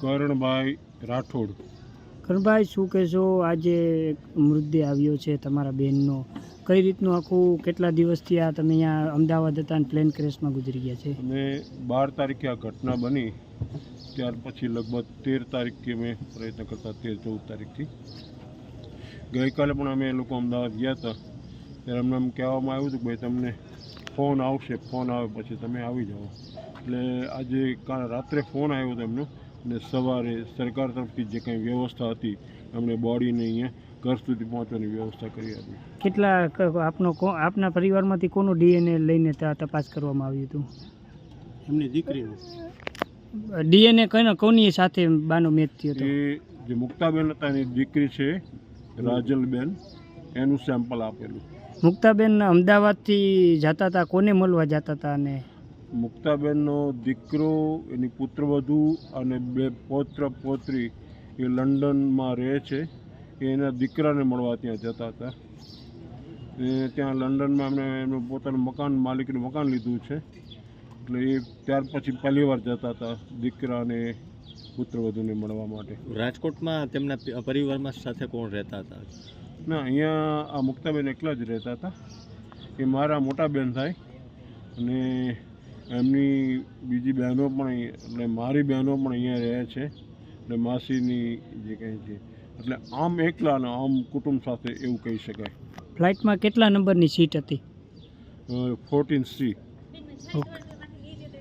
કરણભાઈ રાઠોડ. કરણભાઈ શું કહેશો? આજે મૃતદેહ આવ્યો છે તમારા બહેનનો. કઈ રીતનું આખું કેટલા દિવસથી આ તમે અહીંયા અમદાવાદ હતા અને પ્લેન ક્રેશમાં ગુજરી ગયા છે? અમે બાર તારીખે આ ઘટના બની. ત્યાર પછી લગભગ તેર તારીખથી અમે પ્રયત્ન કરતા તેર ચૌદ તારીખથી. ગઈકાલે પણ અમે એ લોકો અમદાવાદ ગયા હતા. ત્યારે અમને એમ કહેવામાં આવ્યું હતું કે ભાઈ તમને ફોન આવશે. ફોન આવે પછી તમે આવી જાઓ. એટલે આજે કાલે રાત્રે ફોન આવ્યો હતો એમનો અને સવારે સરકાર તરફથી જે કંઈ વ્યવસ્થા હતી એમણે બોડીને અહીંયા ઘર સુધી પહોંચવાની વ્યવસ્થા કરી હતી. કેટલા ક- આપનો કો- આપના પરિવારમાંથી કોનું ડીએનએ લઈને ત્યાં તપાસ કરવામાં આવ્યું હતું? એમની દીકરીનું. ડીએનએ કોને કોની સાથે બાનો મેચ થયો હતો? એ જે મુક્તાબેન હતા એની દીકરી છે રાજલબેન એનું સેમ્પલ આપેલું. મુક્તાબેન અમદાવાદથી જતા હતા કોને મળવા જતા હતા અને મુક્તાબેનનો દીકરો એની પુત્રવધુ અને બે પૌત્ર પૌત્રી એ લંડનમાં રહે છે. એના દીકરાને મળવા ત્યાં જતા હતા. એ ત્યાં લંડનમાં એમણે એમનું પોતાનું મકાન માલિકનું મકાન લીધું છે. એટલે એ ત્યાર પછી પહેલી વાર જતા હતા દીકરાને પુત્રવધુને મળવા માટે. રાજકોટમાં તેમના પરિવારમાં સાથે કોણ રહેતા હતા? ના અહીંયા આ મુક્તાબેન એકલા જ રહેતા હતા. એ મારા મોટા બેન થાય અને એમની બીજી બહેનો પણ એટલે મારી બહેનો પણ અહીંયા રહે છે. અને માસીની જે કંઈ છે એટલે આમ એકલા અને આમ કુટુંબ સાથે એવું કહી શકાય. ફ્લાઇટમાં કેટલા નંબરની સીટ હતી? Fourteen C okay